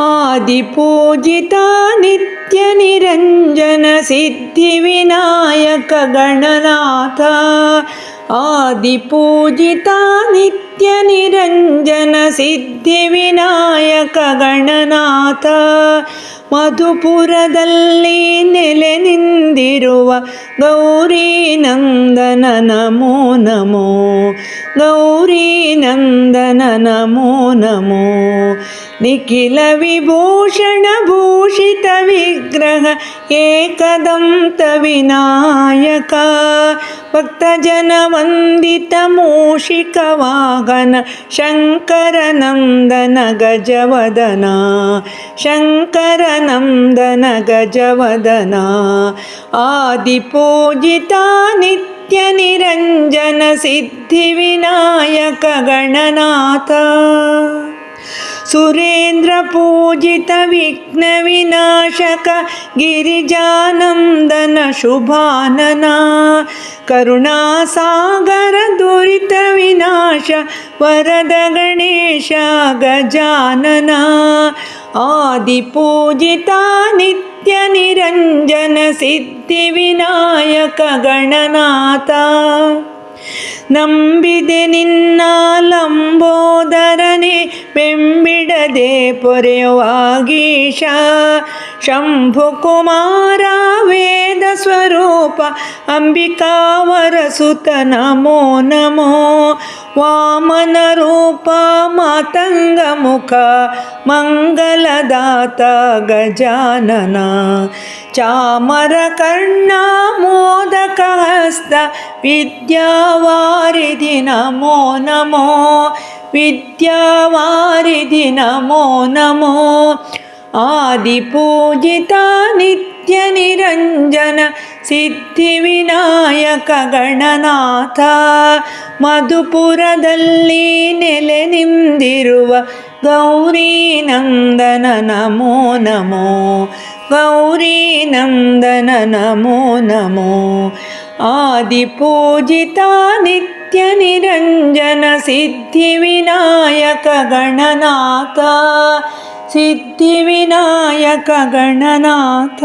आदिपूजिता नित्यनिरञ्जनसिद्धिविनायकगणनाथ आदिपूजिता नित्यनिरञ्जनसिद्धिविनायकगणनाथ ಮಧುಪುರದಲ್ಲಿ ನೆಲೆ ನಿಂದಿರುವ ಗೌರಿ ನಂದನ ನಮೋ ನಮೋ ಗೌರಿ ನಂದನ ನಮೋ ನಮೋ निखिलविभूषणभूषितविग्रह एकदं तविनायक भक्तजनवन्दितमूषिकवागन शङ्करनन्दन गजवदना शङ्करनन्दन गजवदना आदिपूजिता नित्यनिरञ्जनसिद्धिविनायकगणनाथ। सुरेन्द्रपूजितविघ्नविनाशक गिरिजानन्दन शुभानना करुणासागर दुरितविनाश वरद गणेश गजानना आदिपूजिता नित्यनिरञ्जन सिद्धिविनायक गणनाथा ನಂಬಿದೆ ನಿನ್ನ ಲಂಬೋದರನೆ ಬೆಂಬಿಡದೆ ಪೊರೆಯುವಾಗೀಶ ಶಂಭು ಕುಮಾರ ವೇದ ಸ್ವರೂಪ ಅಂಬಿಕಾವರ ಸುತ ನಮೋ ನಮೋ ವಾಮನ ರೂಪ ಮಾತಂಗ ಮುಖ ಮಂಗಲದಾತ ಗಜಾನನ ಚಾಮರ ಕರ್ಣ ಮೋದಕ ಹಸ್ತ ವಿದ್ಯಾವಾರಿಧಿ ನಮೋ ನಮೋ ವಿದ್ಯಾವಾರಿಧಿ ನಮೋ ನಮೋ ಆದಿಪೂಜಿತ ನಿತ್ಯ ನಿರಂಜನ ಸಿದ್ಧಿವಿನಾಯಕ ಗಣನಾಥ ಮಧುಪುರದಲ್ಲಿ ನೆಲೆ ನಿಂದಿರುವ ಗೌರಿ ನಂದನ ನಮೋ ನಮೋ ಗೌರಿ ನಂದನ ನಮೋ ನಮೋ ಆದಿಪೂಜಿತ ನಿತ್ಯ ನಿರಂಜನ ಸಿದ್ಧಿವಿನಾಯಕ ಗಣನಾಥ ಸಿದ್ಧಿವಿನಾಯಕ ಗಣನಾಥ